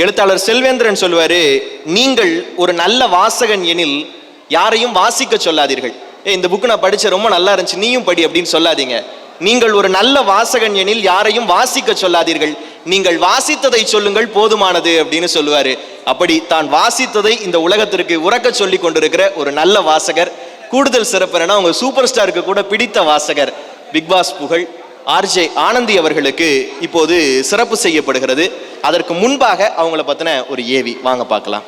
எழுத்தாளர் செல்வேந்திரன் சொல்லுவாரு நீங்கள் ஒரு நல்ல வாசகன் எனில் யாரையும் வாசிக்க சொல்லாதீர்கள். ஏ இந்த புக்கு நான் படித்த ரொம்ப நல்லா இருந்துச்சு நீயும் படி அப்படின்னு சொல்லாதீங்க. நீங்கள் ஒரு நல்ல வாசகன் எனில் யாரையும் வாசிக்க சொல்லாதீர்கள். நீங்கள் வாசித்ததை சொல்லுங்கள் போதுமானது அப்படின்னு சொல்லுவார். அப்படி தான் வாசித்ததை இந்த உலகத்திற்கு உறக்க சொல்லி கொண்டிருக்கிற ஒரு நல்ல வாசகர் கூடுதல் சிறப்பு என்னன்னா உங்க சூப்பர் ஸ்டாருக்கு கூட பிடித்த வாசகர் Bigg Boss Pugazh. RJ Ananthi அவர்களுக்கு இப்போது சிறப்பு செய்யப்படுகிறது. அதற்கு முன்பாக அவங்கள பத்தின ஒரு ஏவி. வாங்க பார்க்கலாம்.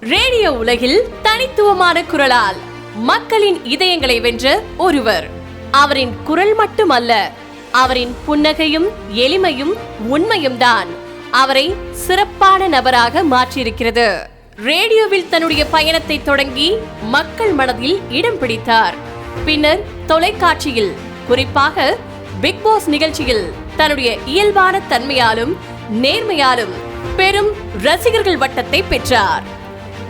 ரேடியோ உலகில் தனித்துவமான குரலால் மக்களின் இதயங்களை வென்ற ஒருவர். அவரின் குரல் மட்டுமல்ல அவரின் புன்னகையும் எளிமையும் உண்மையும் தான் அவரை சிறப்பான நபராக மாற்றியிருக்கிறது. ரேடியோவில் தன்னுடைய பயணத்தை தொடங்கி மக்கள் மனதில் இடம் பிடித்தார். பின்னர் தொலைக்காட்சியில் குறிப்பாக பிக் பாஸ் நிகழ்ச்சியில் தன்னுடைய இயல்பான தன்மையாலும் நேர்மையாலும் பெரும் ரசிகர்கள் வட்டத்தை பெற்றார்.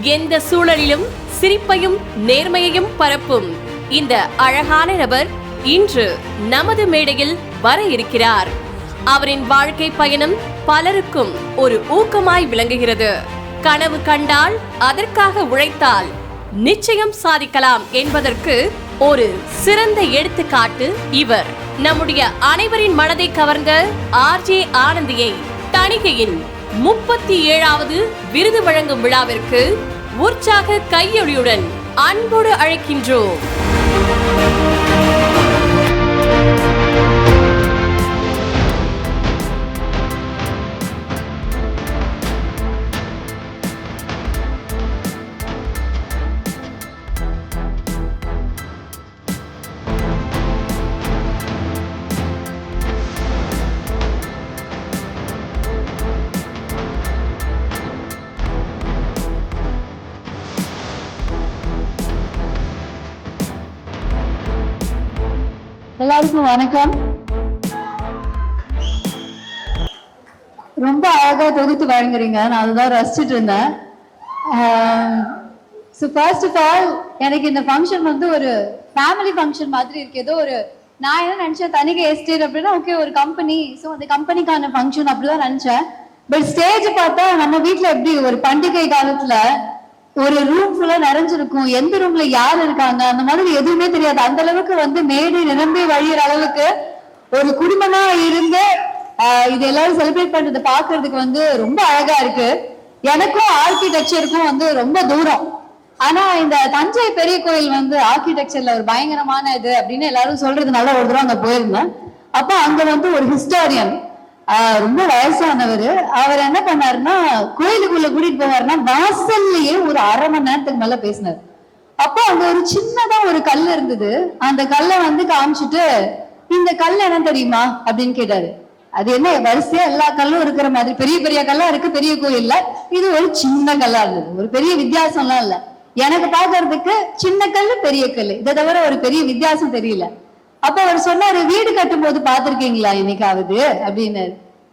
எந்த சூழலிலும் சிரிப்பையும் நேர்மையையும் பரப்பும் இந்த அழகான நபர் இன்று நமது மேடையில் வர இருக்கிறார். அவரின் வாழ்க்கை பயணம் பலருக்கும் ஒரு ஊக்கமாய் விளங்குகிறது. கனவு கண்டால் அதற்காக உழைத்தால் நிச்சயம் சாதிக்கலாம் என்பதற்கு ஒரு சிறந்த எடுத்துக்காட்டு இவர். நம்முடைய அனைவரின் மனதை கவர்ந்த ஆர்ஜே ஆனந்தியை தணிகையின் முப்பத்தி ஏழாவது விருது வழங்கும் விழாவிற்கு உற்சாக கையொலியுடன் அன்போடு அழைக்கின்றோம். எல்லாருக்கும் வணக்கம். ரொம்ப அழகா தொகுத்து வழங்குறீங்க. நான் அதுதான் ரசிச்சுட்டு இருந்தேன். ஸோ ஃபர்ஸ்ட் ஆஃப் ஆல் எனக்கு இந்த ஃபங்க்ஷன் வந்து ஒரு ஃபேமிலி ஃபங்க்ஷன் மாதிரி இருக்கு. ஏதோ ஒரு நான் என்ன நினைச்சேன் தனிகை எஸ்டேட் அப்படின்னா ஓகே ஒரு கம்பெனி ஸோ அந்த கம்பெனிக்கான ஃபங்க்ஷன் அப்படிதான் நினைச்சேன். பட் ஸ்டேஜ் பார்த்தா நம்ம வீட்டில் எப்படி ஒரு பண்டிகை காலத்தில் ஒரு ரூம் ஃபுல்லா நிறைஞ்சிருக்கும். எந்த ரூம்ல யார் இருக்காங்க? அந்த மாதிரி எதுவுமே தெரியாது. அந்த அளவுக்கு வந்து மேடு நிரம்பி வழியிற அளவுக்கு ஒரு குடும்பமா இருந்து இது எல்லாரும் செலிப்ரேட் பண்றது பாக்குறதுக்கு வந்து ரொம்ப அழகா இருக்கு. எனக்கும் ஆர்கிடெக்சருக்கும் வந்து ரொம்ப தூரம். ஆனா இந்த தஞ்சை பெரிய கோயில் வந்து ஆர்கிடெக்சர்ல ஒரு பயங்கரமான இது அப்படின்னு எல்லாரும் சொல்றதுனால ஒரு தடவை அங்க போயிருந்தேன். அப்ப அங்க வந்து ஒரு ஹிஸ்டாரியன் ரொம்ப வயசானவர். அவர் என்ன பண்ணாருன்னா கோயிலுக்குள்ள கூட்டிட்டு போவாருன்னா வாசல்லையே ஒரு அரை மணி நேரத்துக்கு மேல பேசினார். அப்போ அங்க ஒரு சின்னதா ஒரு கல் இருந்தது. அந்த கல்லை வந்து காமிச்சிட்டு இந்த கல் என்ன தெரியுமா? அப்படின்னு கேட்டாரு. அது என்ன வரிசையா எல்லா கல்லும் இருக்கிற மாதிரி பெரிய பெரிய கல்லா இருக்கு பெரிய கோயில்ல. இது ஒரு சின்ன கல்லா இருந்தது. ஒரு பெரிய வித்தியாசம்லாம் இல்ல. எனக்கு பாக்குறதுக்கு சின்ன கல்லு பெரிய கல்லு. இதை தவிர ஒரு பெரிய வித்தியாசம் தெரியல. அப்ப அவர் சொன்னாரு வீடு கட்டும் போது பாத்திருக்கீங்களா என்னைக்காவது? அப்படின்னு.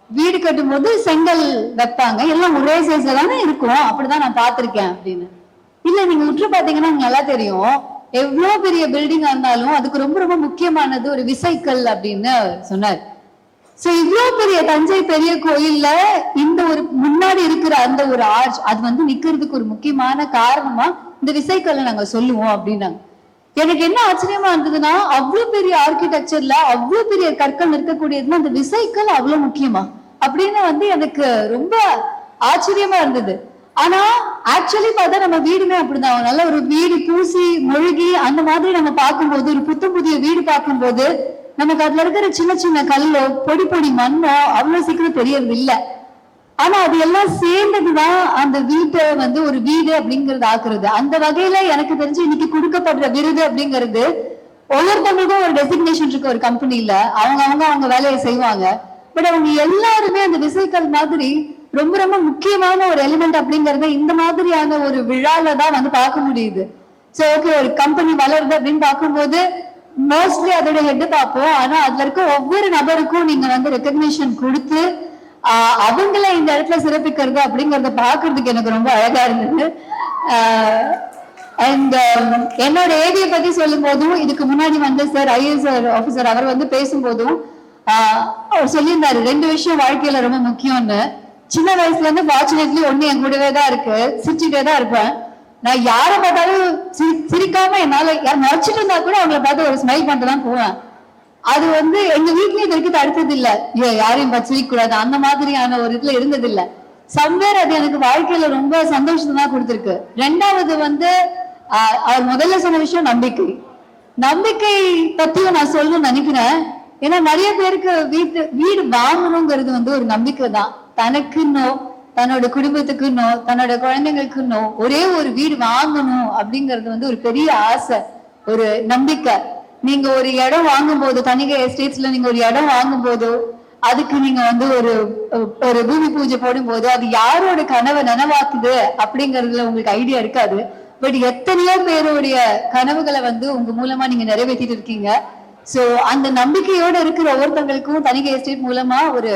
வீடு கட்டும் போது செங்கல் வைப்பாங்க. எல்லாம் ஒரே சைஸ்ல தானே இருக்கும். அப்படிதான் நான் பாத்திருக்கேன் அப்படின்னு. இல்ல நீங்க உற்று பாத்தீங்கன்னா நல்லா தெரியும். எவ்வளவு பெரிய பில்டிங்கா இருந்தாலும் அதுக்கு ரொம்ப ரொம்ப முக்கியமானது ஒரு விசைக்கல் அப்படின்னு சொன்னார். சோ இவ்வளவு பெரிய தஞ்சை பெரிய கோயில்ல இந்த ஒரு முன்னாடி இருக்கிற அந்த ஒரு ஆர்ச் அது வந்து நிக்கிறதுக்கு ஒரு முக்கியமான காரணமா இந்த விசைக்கல்லை நாங்க சொல்லுவோம் அப்படின்னாங்க. எனக்கு என்ன ஆச்சரியமா இருந்ததுன்னா அவ்வளவு பெரிய ஆர்கிடெக்சர்ல அவ்வளவு பெரிய கற்கள் இருக்கக்கூடியதுன்னா அந்த விசைக்கல் அவ்வளவு முக்கியமா? அப்படின்னு வந்து எனக்கு ரொம்ப ஆச்சரியமா இருந்தது. ஆனா ஆக்சுவலி பார்த்தா நம்ம வீடுமே அப்படிதான். நல்ல ஒரு வீடு பூசி மொழுகி அந்த மாதிரி நம்ம பார்க்கும்போது ஒரு புத்து புதிய வீடு பார்க்கும்போது நமக்கு அதுல இருக்கிற சின்ன சின்ன கல்லோ பொடி பொடி மண்ணோ அவ்வளவு சீக்கிரம் தெரியறது இல்லை ஆனா அது எல்லாம் சேர்ந்ததுதான் அந்த வீட்டை வந்து ஒரு வீடு அப்படிங்கறது ஆக்குறது. அந்த வகையில எனக்கு தெரிஞ்சு இன்னைக்கு கொடுக்கப்படுற விருது அப்படிங்கிறது ஒவ்வொருத்தவங்களுக்கும் ஒரு டெசிக்னேஷன் இருக்கு ஒரு கம்பெனில அவங்க அவங்க அவங்க வேலையை செய்வாங்க. பட் அவங்க எல்லாருமே அந்த விசைக்கல் மாதிரி ரொம்ப ரொம்ப முக்கியமான ஒரு எலிமெண்ட் அப்படிங்கறத இந்த மாதிரியான ஒரு விழால தான் வந்து பார்க்க முடியுது. சோ ஓகே ஒரு கம்பெனி வளருது அப்படின்னு பார்க்கும்போது மோஸ்ட்லி அதோட ஹெட் பார்ப்போம். ஆனா அதுல இருக்க ஒவ்வொரு நபருக்கும் நீங்க வந்து ரெக்கக்னிஷன் கொடுத்து ஆஹ் அவங்கள இந்த இடத்துல சிறப்பிக்கிறது அப்படிங்கறத பாக்குறதுக்கு எனக்கு ரொம்ப அழகா இருந்தது. அண்ட் um, என்னோட ஏரியை பத்தி சொல்லும் போதும் இதுக்கு முன்னாடி வந்து சார் ஐஎஸ் ஆஃபீஸர் அவர் வந்து பேசும்போதும் அவர் சொல்லியிருந்தாரு ரெண்டு விஷயம் வாழ்க்கையில ரொம்ப முக்கியம்னு. சின்ன வயசுல இருந்து ஃபார்ச்சுனேட்லி ஒண்ணு என் கூடவே தான் இருக்கு. சிரிச்சுட்டே தான் இருப்பேன். நான் யாரை பார்த்தாலும் சிரிக்காம என்னால யார் முறைச்சிட்டு இருந்தா கூட அவங்கள பார்த்து ஒரு ஸ்மைல் பண்ணிட்டு தான் போவேன். அது வந்து எங்க வீட்லயும் இது வரைக்கும் தடுத்தது இல்ல யாரையும் பார்த்து கூடாது அந்த மாதிரியான ஒரு இதுல இருந்தது இல்ல சம்வேர் அது எனக்கு வாழ்க்கையில ரொம்ப சந்தோஷத்தை தான் ரெண்டாவது வந்து அவர் முதல்ல சொன்ன விஷயம் நம்பிக்கை. நம்பிக்கை பத்தியும் நான் சொல்லணும்னு நினைக்கிறேன். ஏன்னா நிறைய பேருக்கு வீட்டு வீடு வாங்கணுங்கிறது வந்து ஒரு நம்பிக்கை தான். தனக்குன்னோ தன்னோட குடும்பத்துக்குன்னோ தன்னோட குழந்தைங்களுக்குன்னோ ஒரே ஒரு வீடு வாங்கணும் அப்படிங்கிறது வந்து ஒரு பெரிய ஆசை ஒரு நம்பிக்கை. நீங்க ஒரு இடம் வாங்கும்போது தனிகை எஸ்டேட்ஸ்ல நீங்க ஒரு இடம் வாங்கும்போது அதுக்கு நீங்க வந்து ஒரு ஒரு பூமி பூஜை போடும் போது அது யாரோட கனவை நனவாக்குது அப்படிங்கறதுல உங்களுக்கு ஐடியா இருக்காது. பட் எத்தனையோ பேருடைய கனவுகளை வந்து உங்க மூலமா நீங்க நிறைவேற்றிட்டு இருக்கீங்க. சோ அந்த நம்பிக்கையோட இருக்கிற ஒவ்வொருத்தவங்களுக்கும் தனிகை எஸ்டேட் மூலமா ஒரு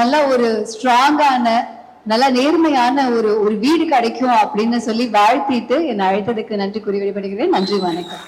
நல்ல ஒரு ஸ்ட்ராங்கான நல்ல நேர்மையான ஒரு ஒரு வீடு கிடைக்கும் அப்படின்னு சொல்லி வாழ்த்திட்டு என்னை அழைத்ததுக்கு நன்றி கூறி விடைபெறுகிறேன். நன்றி வணக்கம்.